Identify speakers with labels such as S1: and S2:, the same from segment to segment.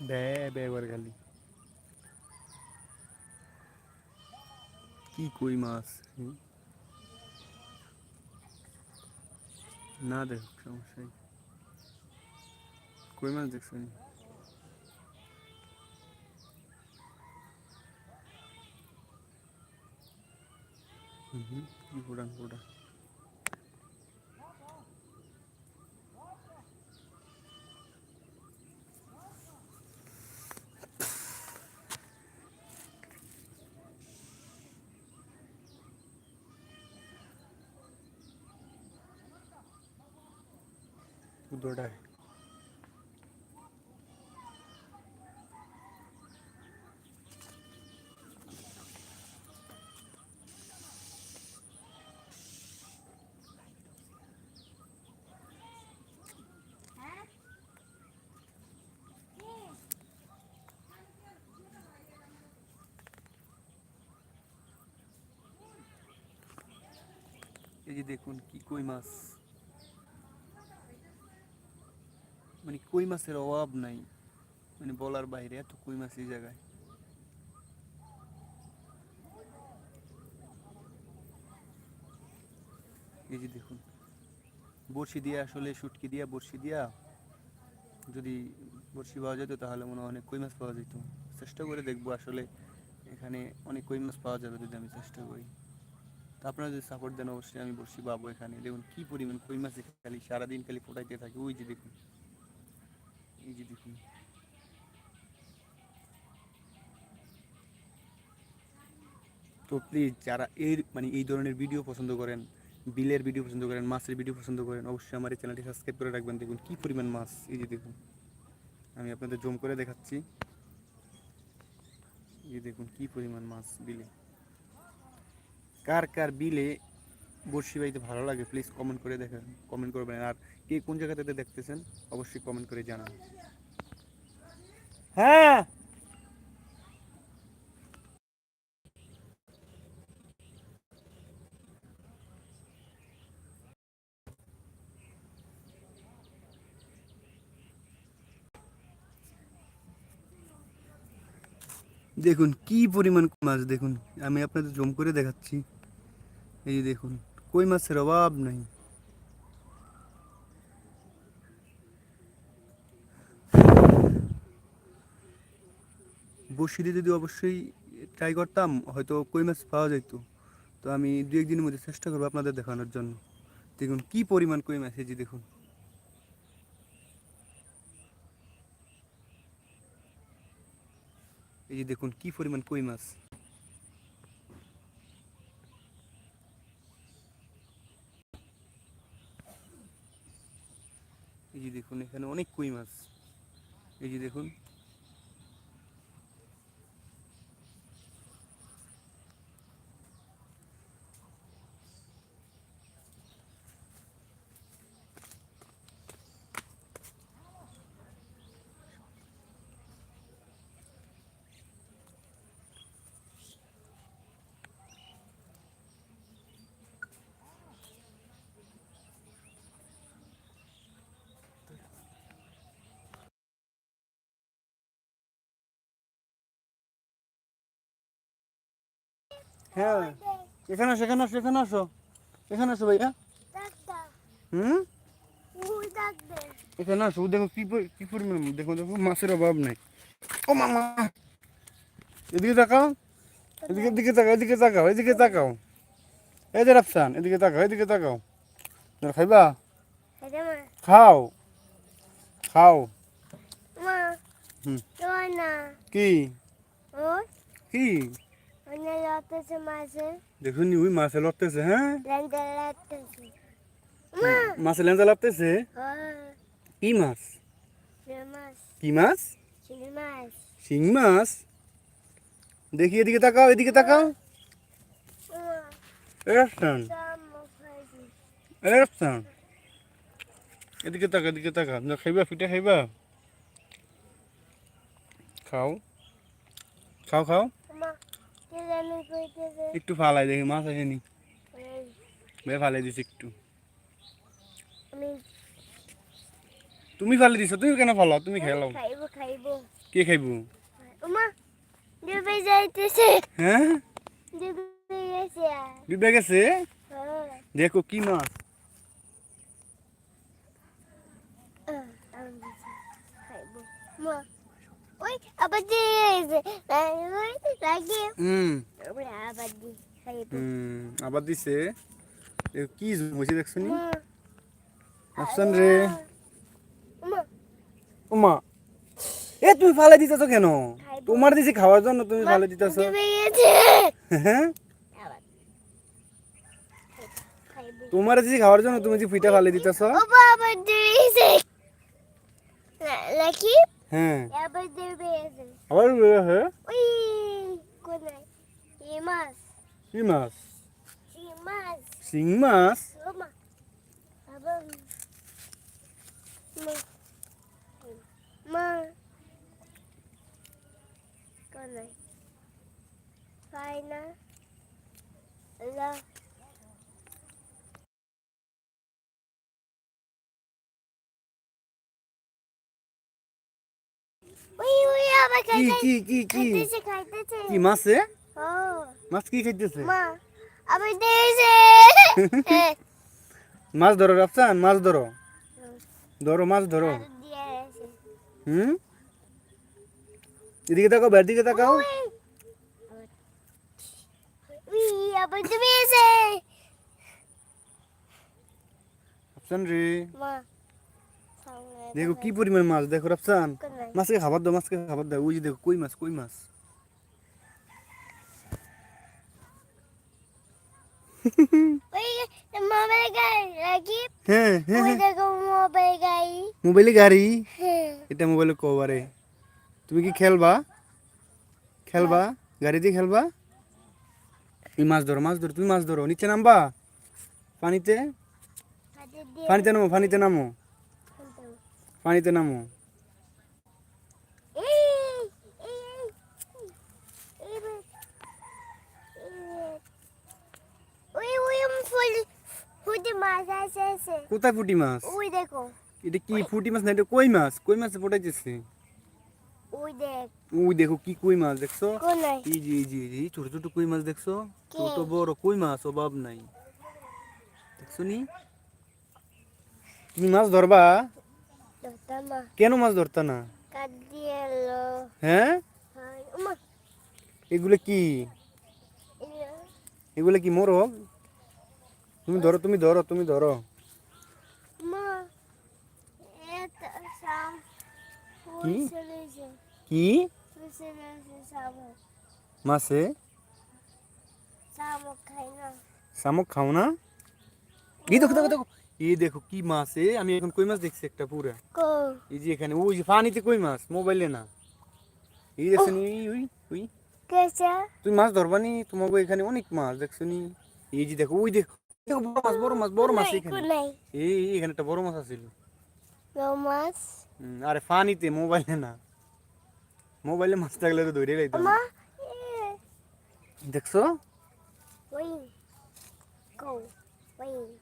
S1: বে বে করে খালি। কি কই মাছ? না দেখ সমস্যা কই মাছ দেখছেন হুম কি ফুটান ফুটা দৌড়ায় এই যে দেখুন কি কই মাছ। মানে কই মাছের অভাব নাই। মানে বলার বাইরে এত কই মাছ এই জায়গায়। এই যে দেখুন, বড়শি দিয়ে আসলে শুটকি দিয়া, বড়শি দিয়া যদি বড়শি পাওয়া যেত তাহলে মনে হয় অনেক কই মাছ পাওয়া যেত। চেষ্টা করে দেখব আসলে এখানে অনেক কই মাছ পাওয়া যাবে যদি আমি চেষ্টা করি। তা আপনারা যদি সাপোর্ট দেন, অবশ্যই আমি বড়শি পাবো এখানে। দেখুন, কি পরিমাণ কই মাছ খালি সারাদিন খালি ফোটাইতে থাকে। ওই যে দেখুন এই যে দেখুন। তো প্লিজ যারা এই মানে এই ধরনের ভিডিও পছন্দ করেন, বিলের ভিডিও পছন্দ করেন, মাছের ভিডিও পছন্দ করেন, অবশ্যই আমার এই চ্যানেলটি সাবস্ক্রাইব করে রাখবেন। দেখুন কী পরিমাণ মাছ, এই যে দেখুন। আমি আপনাদের জম করে দেখাচ্ছি। এই দেখুন কি পরিমাণ মাছ বিলে। কার কার বিলে বড়শি বাইতে ভালো লাগে প্লিজ কমেন্ট করে দেখেন কমেন্ট করবেন। আর কে কোন জায়গাতে দেখতেছেন? অবশ্যই কমেন্ট করে জানান। হ্যাঁ। দেখুন কি পরিমাণ মাছ দেখুন? আমি আপনাদের জম করে দেখাচ্ছি। এই যে দেখুন কই মাছের অভাব নাই। বসিতে যদি অবশ্যই ট্রাই করতাম, হয়তো কই মাছ পাওয়া যেত তো আমি দু একদিনের মধ্যে চেষ্টা করব আপনাদের দেখানোর জন্য। দেখুন, কি পরিমাণ কই মাছ এই যে দেখুন। এই যে দেখুন, কি পরিমাণ কই মাছ। এই যে দেখুন, এখানে অনেক কই মাছ। এই যে দেখুন হ্যাঁ। এখানে আসো এখানে আসো এখানে আসো। এখানে আসো ভাইয়া। হুম? এখানে আসো। দেখো কি কি পরিমাণ দেখো দেখো মাছের অভাব নাই। ও মামা এদিকে তাকাও। এদিকে এদিকে তাকাও এদিকে তাকাও এদিকে তাকাও। এই যে রাফসান এদিকে তাকাও এদিকে তাকাও। খাইবা? খাও। খাও। কি? কি? দেখুন ওই মাছে লড়তেছে হ্যাঁ? মাছে লেঞ্জা লাগতেছে কি মাছ কি মাছ শিং মাছ দেখি এদিকে তাকাও এদিকে তাকাও। এ রাফসান এদিকে তাকা এদিকে তাকা না খাইবা পিঠা খাইবা? খাও। খাও খাও। একটু ফালাই দেখি মাছ আসেনি বে ফালাই দিছি একটু। তুমি ফালে দিছো তুমি কেন ফালাও? তুমি খেলাও
S2: খাইব খাইব
S1: কে খাইব?
S2: ওমা ডুবে যাইতেছে।
S1: হ্যাঁ
S2: ডুবে গেছে।
S1: ডুবে গেছে? দেখো কি মাছ।
S2: মা ওই আবার
S1: হুম। হুম দিছে। কি হয়েছে দেখছ নি? রে। উমা। এ তুমি ফালে দিতেছো কেন। তোমার দিছি খাওয়ার জন্য তুমি ফালে দিতেছো। হ্যাঁ? তোমার দিছি খাওয়ার জন্য তুমি যে ফুইটা ফালে দিতেছো।
S2: লাকি?
S1: হ্যাঁ।
S2: আবার ডুবে গেছে
S1: আবার হ্যাঁ?
S2: ওই কোনায়। এই মাছ।
S1: কি মাছ? শিং মাছ.
S2: Ma. Ma. Con
S1: কি কি কি কি? কি মাছে মাছ কি খাইতেছে? মাছ ধরো রাফসান মাছ ধরো। ধরো মাছ ধরো। হুম? এদিকে তাকাও বের দিকে তাকাও। রাফসান রে।
S2: মা
S1: দেখো কি পরিমাণ মাছ, দেখো রাফসান। মাছকে খাবার দাও, মাছকে খাবার দাও। ওই যে দেখো, কই মাছ কই মাছ? হ্যাঁ হ্যাঁ
S2: দেখো মোবাইল গাড়ি? হ্যাঁ
S1: এটা মোবাইলে কভারে তুমি কি খেলবা? খেলবা? গাড়ি দিয়ে খেলবা? এই মাছ ধরো মাছ ধরো, তুমি মাছ ধরো। নিচে নামবা? পানিতে? পানিতে নামো পানিতে নামো। পানিতে নামো।
S2: ফুল ফুটে মাছ?
S1: কোথায়
S2: ওই দেখো
S1: এটা কি ফুটি মাছ না এটা কই মাছ? কই মাছ ফোটাইতেছে?
S2: ওই দেখ
S1: ওই দেখো কি কই মাছ দেখছ? যে এই যে, এই ছোট ছোট কই মাছ দেখছ? ছোট বড় কই মাছ অভাব নাই। দেখছ নি? তুমি মাছ ধরবা? কেন মাছ ধরতা না? হ্যাঁ? এগুলো কি? এগুলো। কি মোরগ? তুমি ধরো তুমি ধরো তুমি ধরো। কি? কি? মাছে? শামুক খাও না? এই দেখো দেখো দেখো। এই দেখো কি মাছ এ আমি এখন কই মাছ দেখছি একটা পুরা? এই যে এখানে ওই যে পানিতে কই মাছ? মোবাইলে না। এই দেখছ নি ওই ওই।
S2: কেসা?
S1: তুমি মাছ ধরবা নি? তোমাকে এখানে অনেক মাছ দেখছ নি। এই যে দেখো ওই দেখো দেখো বড় মাছ বড় মাছ বড় মাছ এখানে। এই এখানে একটা বড় মাছ আছিল।
S2: মাছ?
S1: হুম, আরে পানিতে মোবাইলে না। মোবাইলে মাছ থাকলে তো ধরে
S2: মা
S1: দেখছ?
S2: ওই কো ওই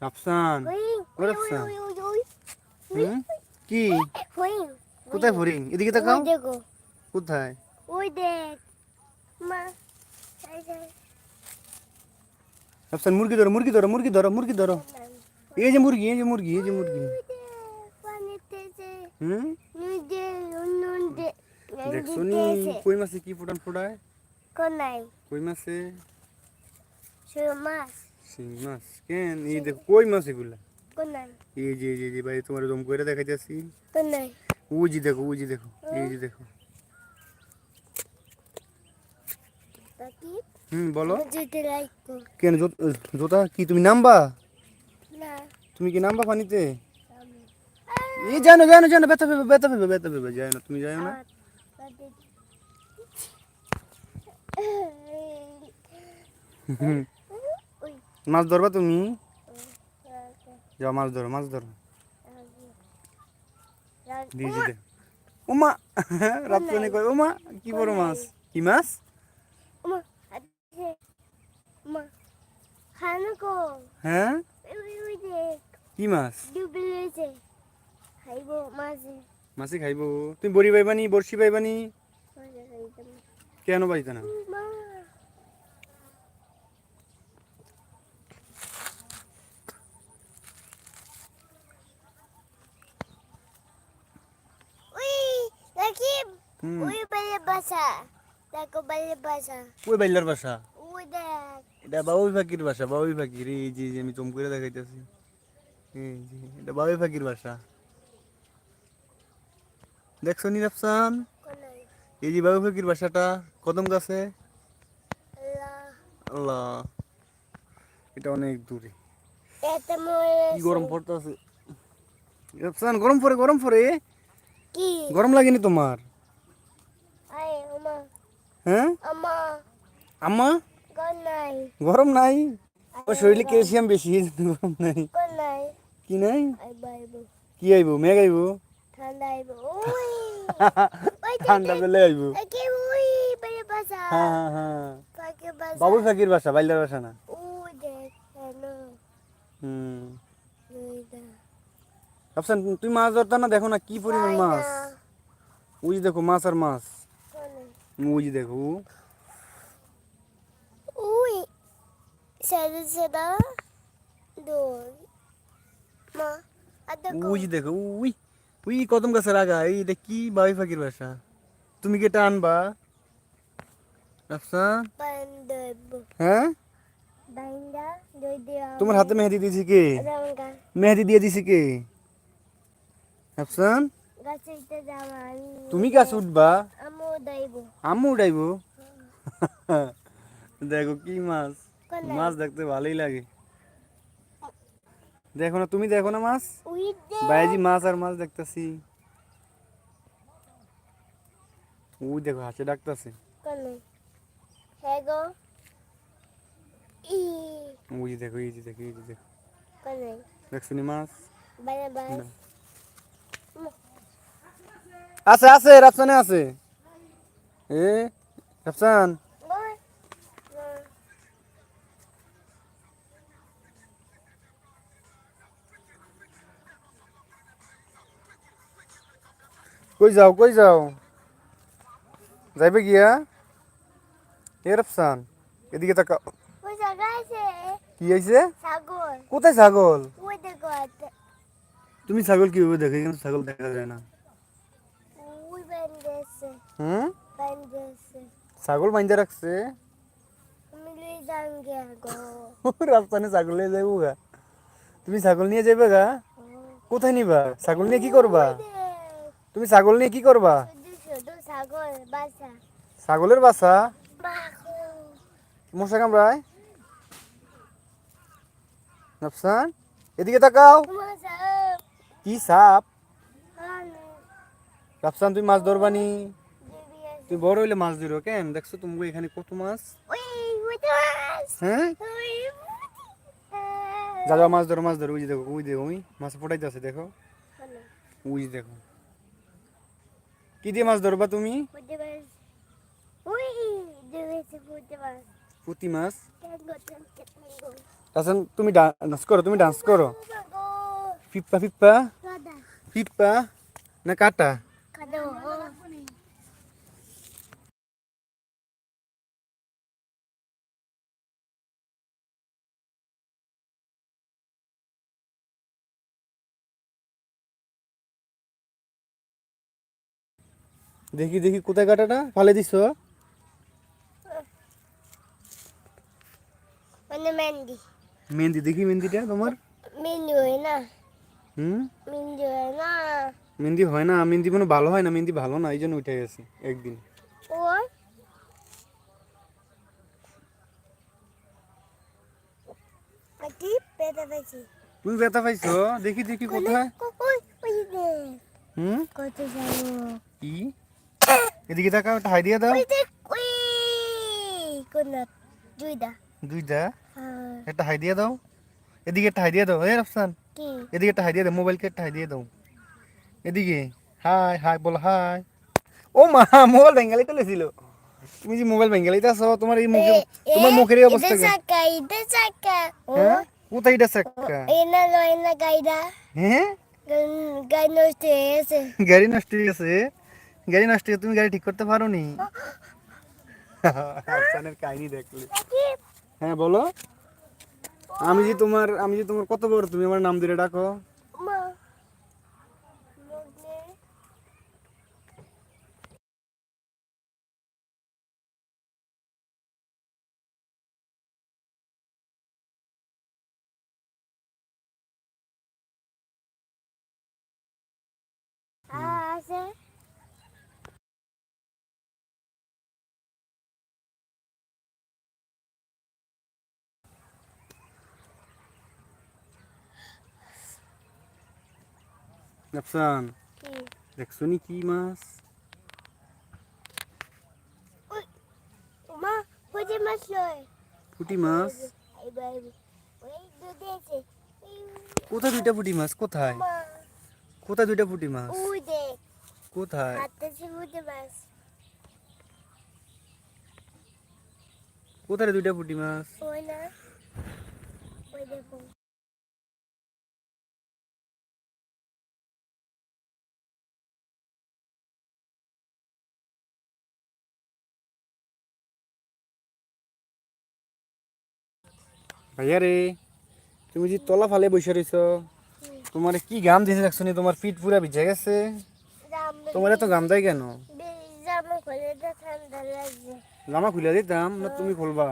S1: রাফসান
S2: ওই
S1: ওরে
S2: ওই
S1: সাম।
S2: ওই ওই ওই
S1: হুম কি
S2: ওই
S1: কোথায় ফরিং এদিকে তাকাও
S2: ওই দেখো
S1: কোথায়
S2: ওই দেখ মা এই যে
S1: রাফসান মুরগি ধরো মুরগি ধরো মুরগি ধরো মুরগি ধরো এই যে মুরগি এই যে মুরগি এই যে মুরগি
S2: পানিতে যে
S1: হুম
S2: নুদে নুদে
S1: দেখছ নি কই মাছে কি ফুটান ফুটায়
S2: কোনাই
S1: কই মাছে
S2: শুরু মাছ
S1: শিং মাছ কেন এই দেখো কই মাছ এগুলা? এই যে এই যে, ভাই তোমার দম করে দেখাইতেছি যে দেখো যে দেখো এই যে দেখো। হুম বলো। কেন জোতা কি তুমি নামবা? তুমি কি নামবা পানিতে? এই জানো জানো জানো ব্যথা পেবে ব্যথা পেবে ব্যথা পেবে যায় না তুমি যায় না। হুম। মাছ ধরবা তুমি? যাও মাছ ধরো মাছ ধরো। দিয়ে দেখো ওমা রাত্রে কয় ওমা কি বড় মাছ? কি মাছ? হ্যাঁ? কি মাছ? মাছে। খাইবো। তুমি বড়ি পাইবানি বড়শি পাইবানি কেন বাজিত না
S2: মা উই দেখি
S1: হুম
S2: উই বলে বাসা। দেখো বাসা।
S1: ওই বাইলার বাসা?
S2: উই দেখ।
S1: এটা বাবুই ফাকির বাসা বাবুই ফাকির। এই যে আমি চম করে দেখাইতেছি। এই যে এটা বাবুই ফাকির বাসা। দেখছ এই যে বাবুই ফাকির বাসাটা কদম গাছে?
S2: আল্লাহ।
S1: এটা অনেক দূরে। কি গরম পড়তেছে। নিরাপসান গরম পড়ে গরম পড়ে।
S2: কি?
S1: গরম লাগেনি তোমার? হ্যাঁ?
S2: আমা
S1: আম্মা? গরম নাই। ও শরীরে ক্যালসিয়াম বেশি গরম নাই। কি নাই? কি আইব মেঘ আইব?
S2: ঠান্ডা
S1: বেলে আইব। হ্যাঁ হ্যাঁ হ্যাঁ। বাবুই ফাকির বাসা বাইলার বাসা না? হুম। তুই মাছ ধরতা না? দেখো না কি পরিমাণ মাছ। ওই দেখো মাছ আর মাছ। ওই যে দেখো
S2: উই সেদা সেদা দোল মা আদা
S1: ওই যে দেখো উই উই কদম গাছের আগা এই এটা কি বাবুই ফাকির বাসা তুমি কি এটা আনবা আফসান
S2: বান্দব
S1: হ্যাঁ
S2: বান্দা দই দিয়া
S1: তোমার হাতে মেহেদি দিয়েছি কে
S2: রঙ্গা
S1: মেহেদি দিয়ে দিছি কে আফসান
S2: গাছিতে যাওয়া আমি
S1: তুমি গাছ উঠবা
S2: আমো দাইব
S1: আম্মু উঠাইবো দেখো কি মাছ
S2: কোন
S1: মাছ দেখতে ভালোই লাগে দেখো না তুমি দেখো না মাছ
S2: উই দে
S1: বাইজি মাছ আর মাছ দেখতেছি ওই দেখো হাসে ডাকতেছে
S2: কোন হেগো ই
S1: ওই যে দেখো এই যে দেখো এই যে দেখো
S2: কোন
S1: দেখছ নি মাছ
S2: বাই বাই
S1: না। আছে আছে রাফসানে আছে এ রাফসান
S2: ওই
S1: কই যাও কই যাও যাইবে গিয়া এ রাফসান এদিকে তাকাও
S2: ওই জায়গা আছে
S1: কি হয়েছে
S2: ছাগল
S1: কোথায় ছাগল
S2: ওই দেখো আছে
S1: তুমি ছাগল কীভাবে দেখে কিন্তু ছাগল দেখা যায় না
S2: ওই বেন্দেছে
S1: হুম
S2: বেন্দেছে
S1: ছাগল বাইন্দা রাখছে? রাস্তানে ছাগল নিয়ে যাইবো গা। তুমি ছাগল নিয়ে যাইবে গা? কোথায় নিবা? ছাগল নিয়ে কি করবা তুমি ছাগল নিয়ে কি করবা ছাগলের বাসা মশা কামড়ায়? নাফসান এদিকে তাকাও। কি সাপ? রাফসান তুমি মাছ ধরবানি তুমি বড় হইলে মাছ ধরো কেন? দেখছ তুমি এখানে কত মাছ? হ্যাঁ? যা যা মাছ ধরো মাছ ধরো। ওই দেখো ওই দেখো ওই মাছ ফোটাইতে আছে দেখো। ওই দেখো। কি দিয়ে মাছ ধরবা তুমি? পুঁতি মাছ।
S2: গতন কেন
S1: তুমি ডান্স করো তুমি ডান্স করো। ফিপ্পা ফিপ্পা।
S2: কাদা।
S1: না কাটা? দেখি দেখি কোথায় কাটাটা? ফালে দিছ?
S2: মানে মেহেন্দি।
S1: মেহেন্দি দেখি মেহেন্দিটা তোমার।
S2: মেহেন্দি হয় না।
S1: হুম?
S2: মেহেন্দি হয় না।
S1: মেহেন্দি হয় না মেহেন্দি কোনো ভালো হয় না মেহেন্দি ভালো না এই জন্য উঠে গেছে একদিন।
S2: পেয়েছি
S1: তুমি ব্যথা পাইছো? দেখি দেখি কোথায়।
S2: ওই দে
S1: হুম?
S2: কত যাব
S1: কি? এদিকে তাকাও একটা হাই দিয়ে দাও।
S2: ওই দেখ ওই কোন দুইটা
S1: দুইটা
S2: হ্যাঁ।
S1: একটা হাই দিয়ে দাও। এদিকে একটা হাই দিয়ে দাও এ রাফসান।
S2: কি?
S1: এদিকে একটা হাই দিয়ে দাও মোবাইলকে একটা হাই দিয়ে দাও। এদিকে হাই হাই বল হাই। ও মা মোবাইল বেঙ্গালি তুলেছিল তুমি যে মোবাইল বেঙ্গালিতে আছো তোমার এই মুখে তোমার মুখের এই অবস্থা
S2: এটা
S1: কেন?
S2: চাকা এটা চাকা ও
S1: হ্যাঁ? কোথায় এটা চাক্কা
S2: এনা লো এনা গাইডা
S1: হ্যাঁ?
S2: গাই নষ্ট হয়েছে
S1: গাড়ি নষ্ট হয়ে গেছে। গাড়ি নষ্ট তুমি গাড়ি ঠিক করতে পারো নি আফসানের কাহিনী দেখলে। হ্যাঁ বলো। আমি যে তোমার আমি যে তোমার কত বড় তুমি আমার নাম ধরে ডাকো
S2: মা মগনে আছে
S1: রাফসান
S2: কি
S1: দেখছ নি কি মাছ
S2: মা মাছ লয়
S1: পুঁটি কোথায় দুইটা পুঁটি মাছ কোথায় কোথায় দুইটা পুঁটি মাছ কোথায় কোথায় দুইটা পুঁটি মাছ ভাইয়া রে, তুমি যে তলা ফালে বসে রইছ, তোমার কি গাম দিয়েছে দেখছ নি? তোমার পিঠ পুরা ভিজে গেছে। তোমার এত গাম দেয় কেন?
S2: জামা খুলে
S1: দিতাম না তুমি খুলবা?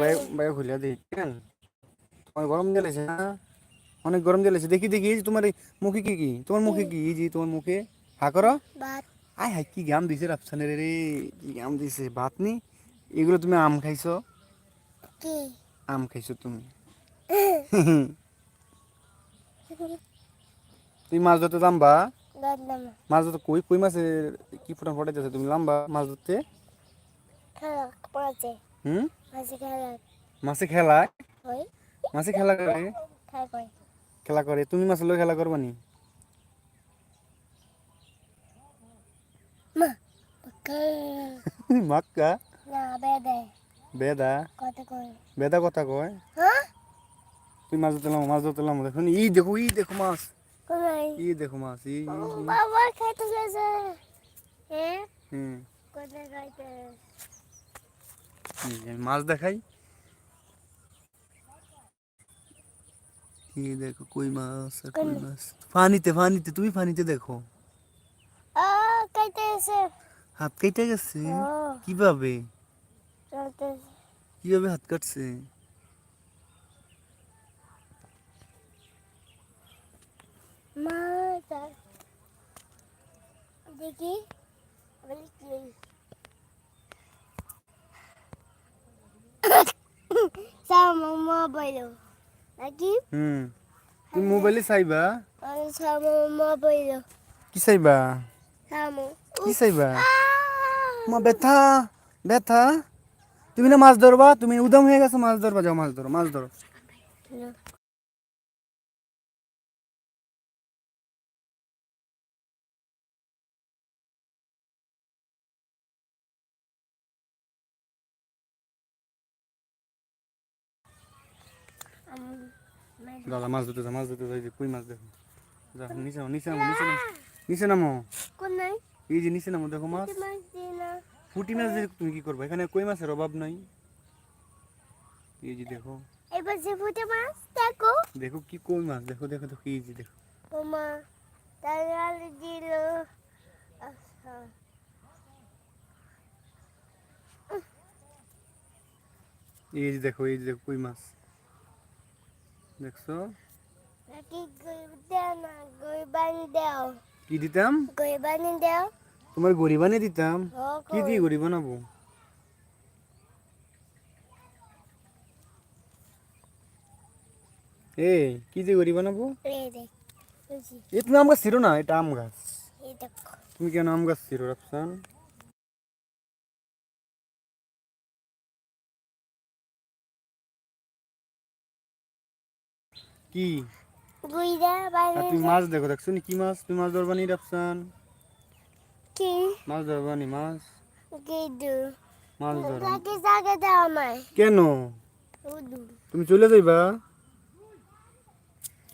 S1: ভাই ভাই খুলে দিই। কেন? অনেক গরম দিলেছে না? অনেক গরম দিলেছে দেখি দেখি তোমার মুখে কি কি? তোমার মুখে কি? যে তোমার মুখে? হা করো। আয় হাই কি গাম দিছে রাফসানের রে, কি গাম দিছে? ভাত নি? এগুলো তুমি আম খাইছো?
S2: কি?
S1: আম খাইছো তুমি? তুমি মাছ ধরতে লাম্বা মাছ ধরতে কই কই মাছের কি ফুটান ফটাইতেছে তুমি লাম্বা মাছ ধরতে?
S2: খেলা
S1: হুম?
S2: মাঝে খেলা?
S1: মাছে মাছে খেলা করে? খেলা করে। তুমি মাছের লোক খেলা করবা নি? মাক্কা।
S2: না বেদে
S1: বেদা? বেদা কথা কয়?
S2: হ্যাঁ?
S1: তুই মাছ ধরতে মাছ ধরতে লাম দেখো ই দেখো ই দেখো মাছ। ই দেখো মাছ ই।
S2: বাবা গেছে।
S1: হুম। মাছ দেখাই। দেখো কই মাছ কই মাছ। পানিতে পানিতে তুমি পানিতে দেখো।
S2: আ খাইতে গেছে।
S1: হাত কেটে গেছে? কীভাবে? কীভাবে হাত কাটছে?
S2: দেখি বলি কি সামো মোবাইল
S1: তুমি মোবাইলে চাইবা? কি চাইবা?
S2: সামো
S1: কি চাইবা? মা ব্যথা ব্যথা। তুমি না মাছ ধরবা তুমি উদম হয়ে গেছো মাছ ধরবা যাও মাছ ধরো মাছ ধরো। দাদা মাছ ধরতে মাছ ধরতে যাই কই মাছ দেখো? যাও নিচে নিচে নামো নিচে নামো নিচে নামো।
S2: কোন নাই
S1: এই যে নিচে নামো দেখো মাছ। পুঁটি মাছ দিয়ে তুমি কি করবে? এখানে কই মাছের অভাব নাই? এই যে দেখো।
S2: এবার যে ফুটে মাছ দেখো।
S1: দেখো কি কই মাছ দেখো দেখো দেখো এই যে দেখো।
S2: ওমা তাহলে দিল। আচ্ছা।
S1: এই যে দেখো এই যে দেখো কই মাছ? দেখছ?
S2: নাকি গই দেও গই বানি দেও।
S1: কি দিতাম?
S2: গই বানি দেও।
S1: তোমার গড়ি বানিয়ে দিতাম? কি দিয়ে গড়ি বানাবো? এই কি দিয়ে গড়ি বানাবো? এ তুমি আম গাছ ছিল না? এটা আম গাছ। তুমি কেন আম গাছ ছিল রাফসান? কি? তুমি মাছ দেখো দেখছ কি মাছ? তুমি মাছ ধরবানি রাফসান?
S2: কি?
S1: মাছ ধরবো নি
S2: মাছ? গেদু
S1: মাছ ধরো
S2: কাকে জায়গা দাও আমায়।
S1: কেন? তুমি চলে যাইবা?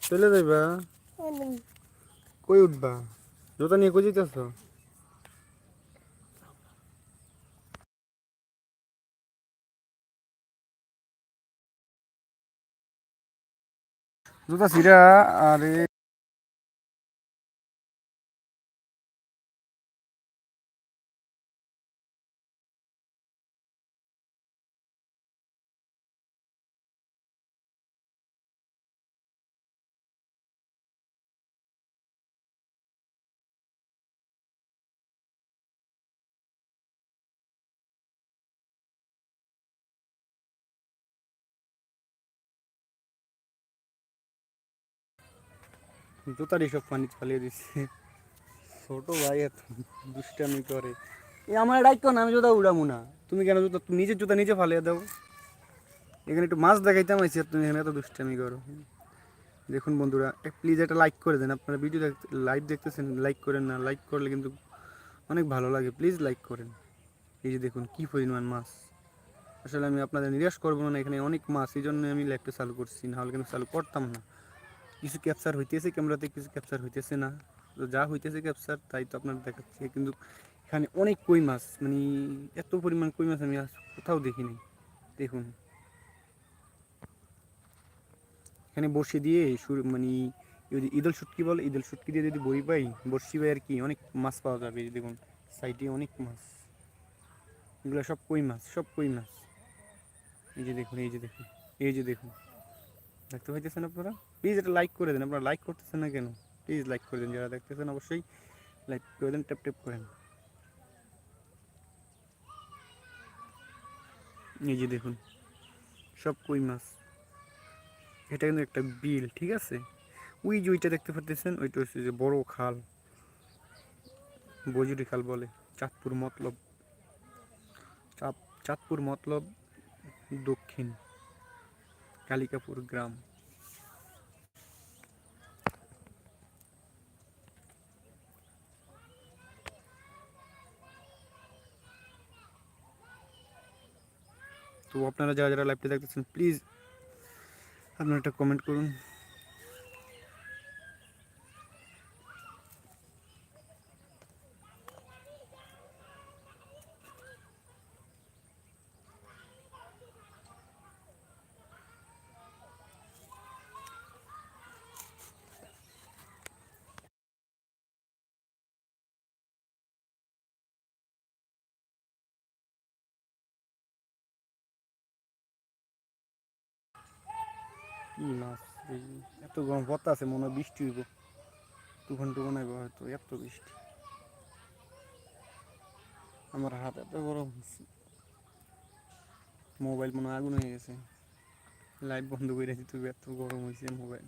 S1: চলে যাইবা? কই উঠবা? জোতা নিয়ে কই যেতেছ
S3: জোতা সিরা আরে।
S1: জুতার সব পানি চালিয়ে দিচ্ছে ছোট ভাই এত দুষ্টামি করে। এ, আমার ডাইক না, আমি জুতা উড়ামু না। তুমি কেন জুতা তুমি নিজের জুতা নিজে ফালিয়ে দাও? এখানে একটু মাছ দেখাইতাম আর তুমি এখানে এত দুষ্টামি করো। দেখুন বন্ধুরা প্লিজ একটা লাইক করে দেন। আপনারা ভিডিও দেখতে লাইভ দেখতেছেন লাইক করেন না লাইক করলে কিন্তু অনেক ভালো লাগে। প্লিজ লাইক করেন। এই যে দেখুন, কী পরিমাণ মাছ। আসলে আমি আপনাদের নিরাশ করব না, এখানে অনেক মাছ। এই জন্য আমি লাইভটা চালু করছি নাহলে কিন্তু চালু করতাম না। কিছু ক্যাপচার হইতেছে ক্যামেরাতে কিছু ক্যাপচার হইতেছে না। তো যা হইতেছে ক্যাপচার তাই তো আপনার দেখাচ্ছে। কিন্তু এখানে অনেক কই মাছ মানে এত পরিমাণ কই মাছ আমি কোথাও দেখিনি। দেখুন। এখানে বসে দিয়ে শুরু মানে যদি ঈদল শুটকি বলে, ঈদল শুটকি দিয়ে যদি বই পাই, বড়শি পাই আর কি, অনেক মাছ পাওয়া যাবে। দেখুন, সাইডে অনেক মাছ। এগুলো সব কই মাছ, সব কই মাছ। এই যে দেখুন, এই যে দেখুন, এই যে দেখুন। দেখতে পাইতেছেন আপনারা? প্লিজ এটা লাইক করে দেন। আপনারা লাইক করতেছেন না কেন? প্লিজ লাইক করে দেন। যারা দেখতেছেন, অবশ্যই লাইক করে দেন ট্যাপ ট্যাপ করেন। এই যে দেখুন, সব কই মাছ। এটা কিন্তু একটা বিল, ঠিক আছে? ওই যে ওইটা দেখতে পাচ্ছেন ওইটা হচ্ছে যে বড় খাল। বজুরি খাল বলে, চাঁদপুর মতলব। চাঁদপুর মতলব দক্ষিণ। কালিকাপুর গ্রাম। তো আপনারা যারা যারা লাইভটা দেখতেছেন প্লিজ আপনারা একটা কমেন্ট করুন। কি মাছ এই এত গরম আছে, মনে হয় বৃষ্টি হইব। তুফান টুফান আইব হয়তো, এত বৃষ্টি। আমার হাত এত গরম মোবাইল মনে আগুন হয়ে গেছে। লাইট বন্ধ করে দিতে এত গরম হয়েছে মোবাইল।